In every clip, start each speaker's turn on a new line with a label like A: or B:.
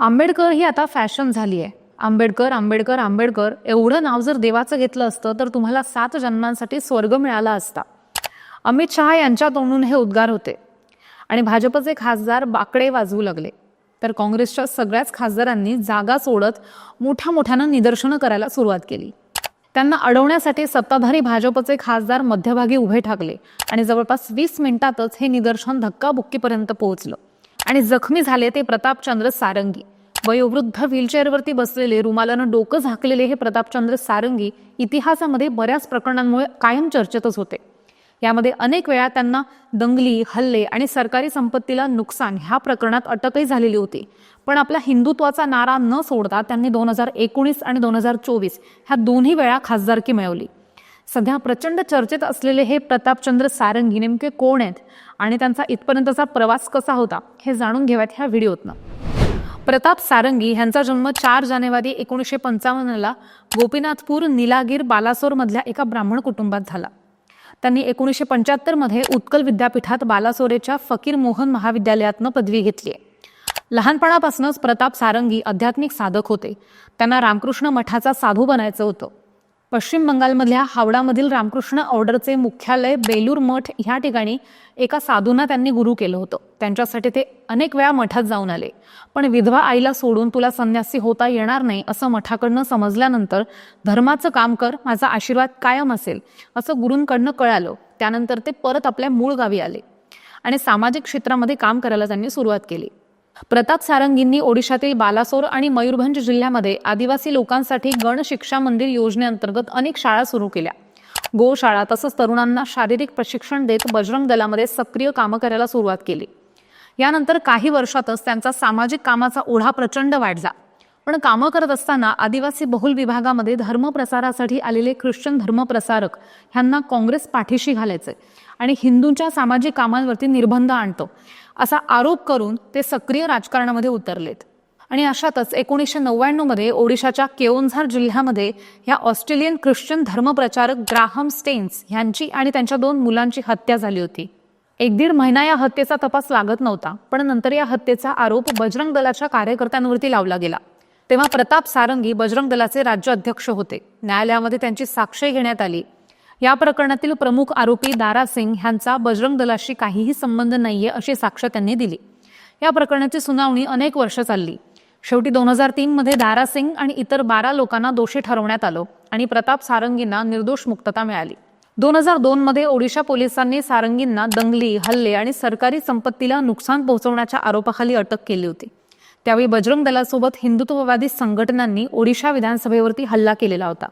A: आंबेडकर ही आता फॅशन झाली आहे आंबेडकर आंबेडकर आंबेडकर एवढं नाव जर देवाचं घेतलं असतं तर तुम्हाला सात जन्मांसाठी स्वर्ग मिळाला असता. अमित शहा यांच्या तोंडून हे उद्गार होते. आणि भाजपचे खासदार बाकडे वाजवू लागले. तर काँग्रेसच्या सगळ्याच खासदारांनी जागा सोडत मोठ्या मोठ्यानं निदर्शनं करायला सुरुवात केली. त्यांना अडवण्यासाठी सत्ताधारी भाजपचे खासदार मध्यभागी उभे ठाकले. आणि जवळपास वीस मिनिटातच हे निदर्शन धक्काबुक्कीपर्यंत पोहोचलं. आणि जखमी झाले ते प्रतापचंद्र सारंगी. वयोवृद्ध व्हीलचेअरवरती बसलेले रुमालानं डोकं झाकलेले हे प्रतापचंद्र सारंगी इतिहासामध्ये बऱ्याच प्रकरणांमुळे कायम चर्चेतच होते. यामध्ये अनेक वेळा त्यांना दंगली हल्ले आणि सरकारी संपत्तीला नुकसान ह्या प्रकरणात अटकही झालेली होती. पण आपला हिंदुत्वाचा नारा न सोडता त्यांनी दोन हजार एकोणीस आणि दोन हजार चोवीस ह्या दोन्ही वेळा खासदारकी मिळवली. सध्या प्रचंड चर्चेत असलेले हे प्रतापचंद्र सारंगी नेमके कोण आहेत आणि त्यांचा इथपर्यंतचा प्रवास कसा होता हे जाणून घेऊयात ह्या व्हिडिओतनं. प्रताप सारंगी यांचा जन्म चार जानेवारी एकोणीसशे पंचावन्नला गोपीनाथपूर निलागीर बालासोरमधल्या एका ब्राह्मण कुटुंबात झाला. त्यांनी एकोणीसशे पंच्याहत्तरमध्ये उत्कल विद्यापीठात बालासोरेच्या फकीर मोहन महाविद्यालयातनं पदवी घेतली आहे लहानपणापासूनच प्रताप सारंगी आध्यात्मिक साधक होते. त्यांना रामकृष्ण मठाचा साधू बनायचं होतं. पश्चिम बंगालमधल्या हावडामधील रामकृष्ण ऑर्डरचे मुख्यालय बेलूर मठ ह्या ठिकाणी एका साधूंना त्यांनी गुरु केलं होतं. त्यांच्यासाठी ते अनेक वेळा मठात जाऊन आले. पण विधवा आईला सोडून तुला संन्यासी होता येणार नाही असं मठाकडनं समजल्यानंतर धर्माचं काम कर माझा आशीर्वाद कायम असेल असं गुरूंकडनं कळालं. त्यानंतर ते परत आपल्या मूळ गावी आले आणि सामाजिक क्षेत्रामध्ये काम करायला त्यांनी सुरुवात केली. प्रताप सारंगींनी ओडिशातील बालासोर आणि मयूरभंज जिल्ह्यामध्ये आदिवासी लोकांसाठी गण शिक्षा मंदिर योजनेअंतर्गत अनेक शाळा सुरू केल्या. गोशाळा तसंच तरुणांना शारीरिक प्रशिक्षण देत बजरंग दलामध्ये सक्रिय कामं करायला सुरुवात केली. यानंतर काही वर्षातच त्यांचा सामाजिक कामाचा ओढा प्रचंड वाढला. पण कामं करत असताना आदिवासी बहुल विभागामध्ये धर्मप्रसारासाठी आलेले ख्रिश्चन धर्मप्रसारक ह्यांना काँग्रेस पाठीशी घालायचे आणि हिंदूंच्या सामाजिक कामांवरती निर्बंध आणतो असा आरोप करून ते सक्रिय राजकारणामध्ये उतरलेत. आणि अशातच एकोणीसशे नव्याण्णवमध्ये ओडिशाच्या केओन्झार जिल्ह्यामध्ये ह्या ऑस्ट्रेलियन ख्रिश्चन धर्मप्रचारक ग्राहम स्टेन्स ह्यांची आणि त्यांच्या दोन मुलांची हत्या झाली होती. एक दीड महिना या हत्येचा तपास लागत नव्हता पण नंतर या हत्येचा आरोप बजरंग दलाच्या कार्यकर्त्यांवरती लावला गेला. तेव्हा प्रताप सारंगी बजरंग दलाचे राज्य अध्यक्ष होते. न्यायालयामध्ये त्यांची साक्ष घेण्यात आली. या प्रकरणातील प्रमुख आरोपी दारा सिंग ह्यांचा बजरंग दलाशी काहीही संबंध नाहीये अशी साक्ष त्यांनी दिली. या प्रकरणाची सुनावणी अनेक वर्ष चालली. शेवटी दोन हजार तीनमध्ये दारा सिंग आणि इतर बारा लोकांना दोषी ठरवण्यात आलं आणि प्रताप सारंगींना निर्दोष मुक्तता मिळाली. दोन हजार दोनमध्ये ओडिशा पोलिसांनी सारंगींना दंगली हल्ले आणि सरकारी संपत्तीला नुकसान पोहोचवण्याच्या आरोपाखाली अटक केली होती. त्यावेळी बजरंग दलासोबत हिंदुत्ववादी संघटनांनी ओडिशा विधानसभेवरती हल्ला केलेला होता.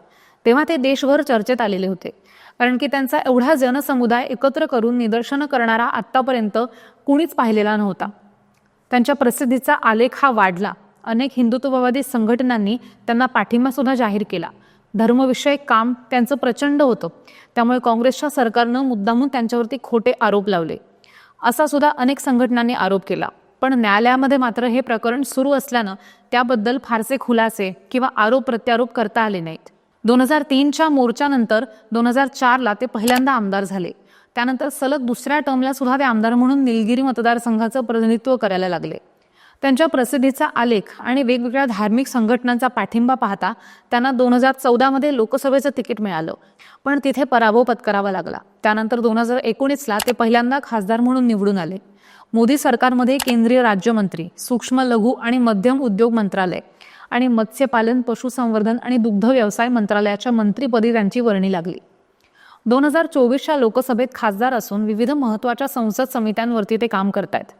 A: तेव्हा ते देशभर चर्चेत आलेले होते. कारण की त्यांचा एवढा जनसमुदाय एकत्र करून निदर्शनं करणारा आत्तापर्यंत कुणीच पाहिलेला नव्हता. त्यांच्या प्रसिद्धीचा आलेख हा वाढला. अनेक हिंदुत्ववादी संघटनांनी त्यांना पाठिंबा सुद्धा जाहीर केला. धर्मविषयक काम त्यांचं प्रचंड होतं. त्यामुळे काँग्रेसच्या सरकारनं मुद्दामून त्यांच्यावरती खोटे आरोप लावले. असा सुद्धा अनेक संघटनांनी आरोप केला. पण न्यायालयामध्ये मात्र हे प्रकरण सुरू असल्यानं त्याबद्दल फारसे खुलासे किंवा आरोप प्रत्यारोप करता आले नाहीत. दोन हजार तीनच्या मोर्चानंतर दोन हजार चारला ते पहिल्यांदा आमदार झाले. त्यानंतर सलग दुसऱ्या टर्मला सुद्धा ते आमदार म्हणून निलगिरी मतदारसंघाचं प्रतिनिधित्व करायला लागले. त्यांच्या प्रसिद्धीचा आलेख आणि वेगवेगळ्या धार्मिक संघटनांचा पाठिंबा पाहता त्यांना दोन हजार चौदामध्ये लोकसभेचं तिकीट मिळालं. पण तिथे पराभव पत्करावा लागला. त्यानंतर दोन हजार एकोणीसला ते पहिल्यांदा खासदार म्हणून निवडून आले. मोदी सरकारमध्ये केंद्रीय राज्यमंत्री सूक्ष्म लघु आणि मध्यम उद्योग मंत्रालय आणि मत्स्यपालन पशुसंवर्धन आणि दुग्ध व्यवसाय मंत्रालयाच्या मंत्रीपदी त्यांची वर्णी लागली. दोन हजार चोवीसच्या लोकसभेत खासदार असून विविध महत्त्वाच्या संसद समित्यांवरती ते काम करतायत.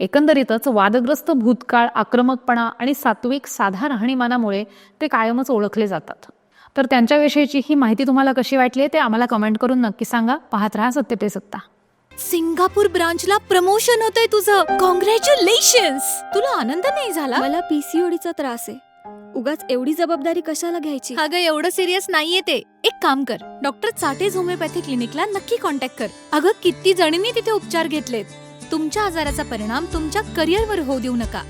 A: एकंदरीतच वादग्रस्त भूतकाळ आक्रमकपणा आणि सात्विक साधा राहणीमानामुळे ते कायमच ओळखले जातात. तर त्यांच्याविषयीची ही माहिती तुम्हाला कशी वाटली ते आम्हाला कमेंट करून नक्की सांगा. पाहत राहा सत्य ते सत्ता.
B: सिंगापूर ब्रांचला प्रमोशन होतंय तुझं. कॉंग्रॅच्युलेशन तुला आनंद नाही झाला?
C: मला पीसीओडीचा त्रास आहे. उगाच एवढी जबाबदारी कशाला घ्यायची?
B: अगं एवढं सिरियस नाहीये ते. एक काम कर. डॉक्टर चाटेज होमिओपॅथी क्लिनिकला नक्की कॉन्टॅक्ट कर. अगं किती जणींनी तिथे उपचार घेतलेत. तुमच्या आजाराचा परिणाम तुमच्या करिअरवर होऊ देऊ नका.